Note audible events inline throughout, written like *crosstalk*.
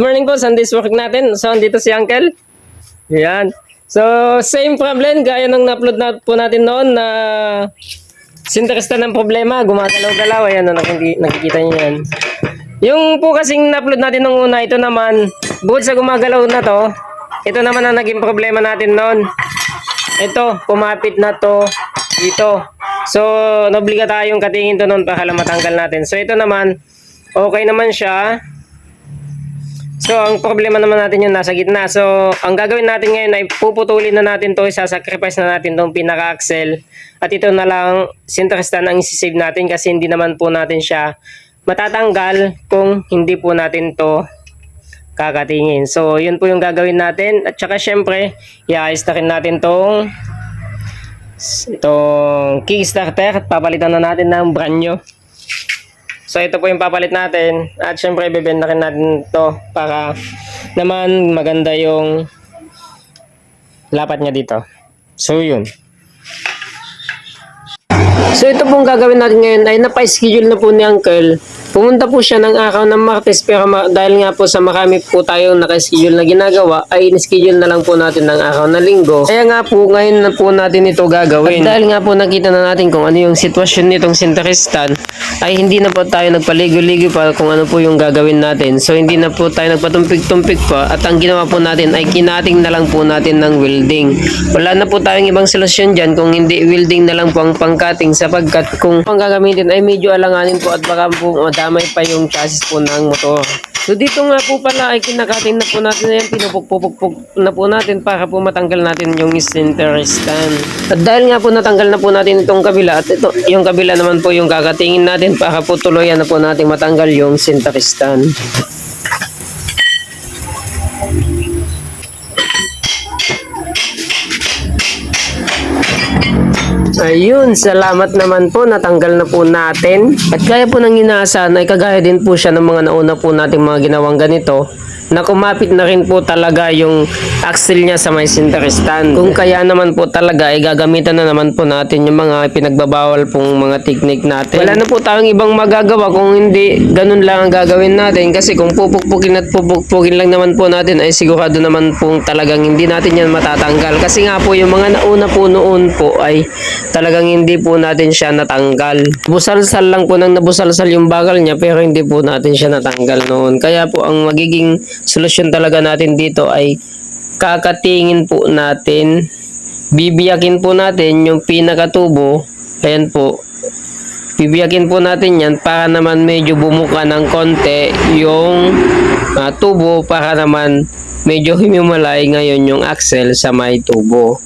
Morning po, Sunday's work natin. So, andito si Uncle. Yan. So, same problem, gaya ng na-upload na po natin noon na sinteresta ng problema, gumagalaw-galaw. Ayan, no, nakiki- nakikita niyo yan. Yung po kasing na-upload natin nung una, ito naman, bukod sa gumagalaw na to, ito naman ang naging problema natin noon. Ito, pumapit na to dito. So, nabliga tayong katingin to noon para matanggal natin. So, ito naman, okay naman siya. So, ang problema naman natin yung nasa gitna. So, ang gagawin natin ngayon ay puputulin na natin to, isasacrifice na natin tong pinaka-axle. At ito na lang, sinterestan ang isisave natin kasi hindi naman po natin siya matatanggal kung hindi po natin to kakatingin. So, yun po yung gagawin natin. At saka, syempre, iayos na rin natin tong itong Kickstarter at papalitan na natin ng brand new. So ito po yung papalit natin at syempre bebenta rin natin to para naman maganda yung lapat niya dito. So yun. So ito pong gagawin natin ngayon ay napa-schedule na po ni Uncle. Pumunta po siya ng araw ng Martes pero ma- dahil nga po sa marami po tayong naka-schedule na ginagawa ay in-schedule na lang po natin ng araw na linggo. Kaya nga po ngayon na po natin ito gagawin. At dahil nga po nakita na natin kung ano yung sitwasyon nitong Sinteristan ay hindi na po tayo nagpaligo-ligo pa kung ano po yung gagawin natin. So hindi na po tayo nagpatumpik-tumpik pa at ang ginawa po natin ay kinating na lang po natin ng welding. Wala na po tayong ibang solusyon dyan kung hindi welding na lang po ang pangkating sapagkat kung ang gagamitin ay medyo alanganin po at baka po madamay pa yung chassis po ng motor. So dito nga po pala ay kinakating na po natin yan, pinupukpukpuk na po natin para po matanggal natin yung center stand. At dahil nga po natanggal na po natin itong kabila at ito, yung kabila naman po yung kakatingin natin para po tuluyan na po natin matanggal yung center stand. Ayun, salamat naman po, natanggal na po natin. At kaya po nang inaasahan ay kagaya din po siya ng mga nauna po nating mga ginawang ganito na kumapit na rin po talaga yung axle niya sa may center stand. Kung kaya naman po talaga ay gagamitan na naman po natin yung mga pinagbabawal pong mga technique natin. Wala na po tayong ibang magagawa kung hindi ganun lang ang gagawin natin kasi kung pupukpukin at pupukpukin lang naman po natin ay sigurado naman pong talagang hindi natin yan matatanggal. Kasi nga po yung mga nauna po noon po ay talagang hindi po natin siya natanggal. Busalsal lang po nang nabusalsal yung bagal niya pero hindi po natin siya natanggal noon. Kaya po ang magiging solusyon talaga natin dito ay kakatingin po natin bibiyakin po natin yung pinakatubo. Ayan po. Bibiyakin po natin yan para naman medyo bumuka ng konti yung ah, tubo para naman medyo *laughs* humimalay ngayon yung axle sa may tubo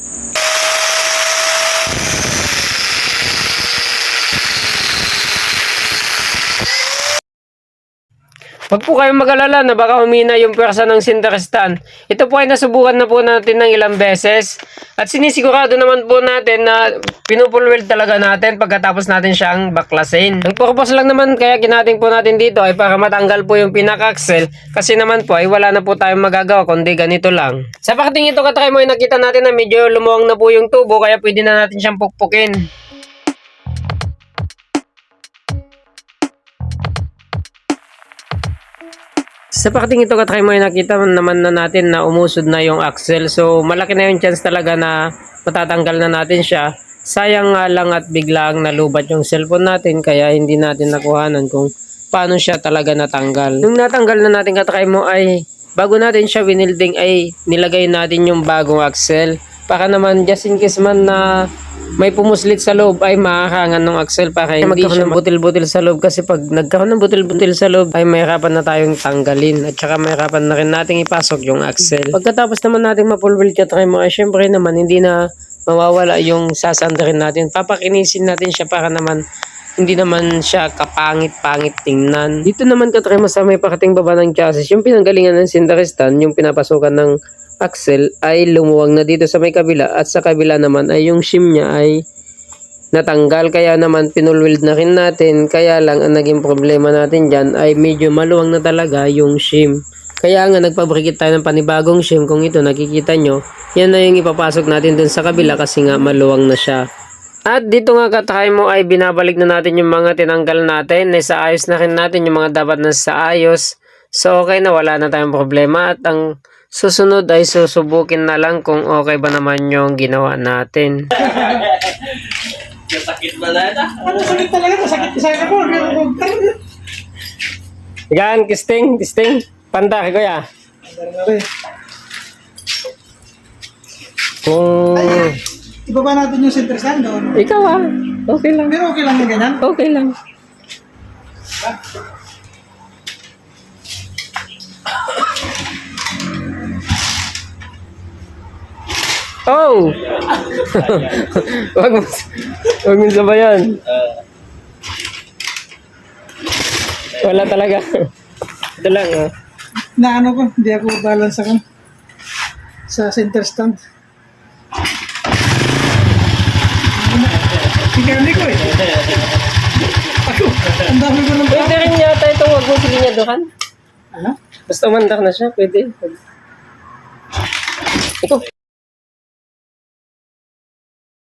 Huwag po kayong mag-alala na baka humina yung pwersa ng sinterestan. Ito po ay nasubukan na po natin ng ilang beses. At sinisigurado naman po natin na pinupulweld talaga natin pagkatapos natin siyang baklasin. Ang purpose lang naman kaya kinating po natin dito ay para matanggal po yung pinaka-axle kasi naman po ay wala na po tayong magagawa kundi ganito lang. Sa pakating ito katry mo ay nakita natin na medyo lumuwang na po yung tubo kaya pwede na natin siyang pukpukin. Sa pakating ito katry mo nakita naman na natin na umusod na yung axle. So malaki na yung chance talaga na matatanggal na natin siya. Sayang nga lang at biglang nalubat yung cellphone natin kaya hindi natin nakuhanan kung paano siya talaga natanggal. Nung natanggal na natin katry mo ay bago natin siya winilding ay nilagay natin yung bagong axle. Para naman just in case man na may pumuslit sa loob ay makakangan ng axle para hindi siya butil-butil sa loob kasi pag nagkaroon ng butil-butil sa loob ay mahirapan na tayong tanggalin at saka mahirapan na rin nating ipasok yung axle. Pagkatapos naman natin mapulwil ka try mo ay syempre naman hindi na mawawala yung sasandarin natin. Papakinisin natin siya para naman hindi naman siya kapangit-pangit tingnan. Dito naman katry mo sa may pakating baba ng chassis, yung pinanggalingan ng sindaristan, yung pinapasukan ng axle ay lumuwag na dito sa may kabila at sa kabila naman ay yung shim niya ay natanggal. Kaya naman pinulwild na rin natin. Kaya lang ang naging problema natin dyan ay medyo maluwang na talaga yung shim. Kaya nga nagpabrikit tayo ng panibagong shim. Kung ito nakikita nyo yan na yung ipapasok natin dun sa kabila kasi nga maluwang na siya. At dito nga katry mo ay binabalik na natin yung mga tinanggal natin. Nasa ayos na rin natin yung mga dapat na sa ayos. So okay na, wala na tayong problema. At ang susunod ay susubukin na lang kung okay ba naman yung ginawa natin. Sakit ba na ito? Ano sakit talaga? Sakit sa ako. Yan, kisting, kisting. Panda, kuya. Kung Ibaba natin yung center stand doon. ikaw ah, okay lang. Pero okay lang yung ganyan. Okay lang. Oh! wag mo, wag mo sabayan. Wala talaga. Ito lang, oh. Na ano ko, hindi ako balance ako sa center stand. Tingnan ko eh. Ako, ang dami ko ng Pwede rin yata ito, wag mo silinyaduhan. Ano? Basta umandak na siya, pwede. Ikaw.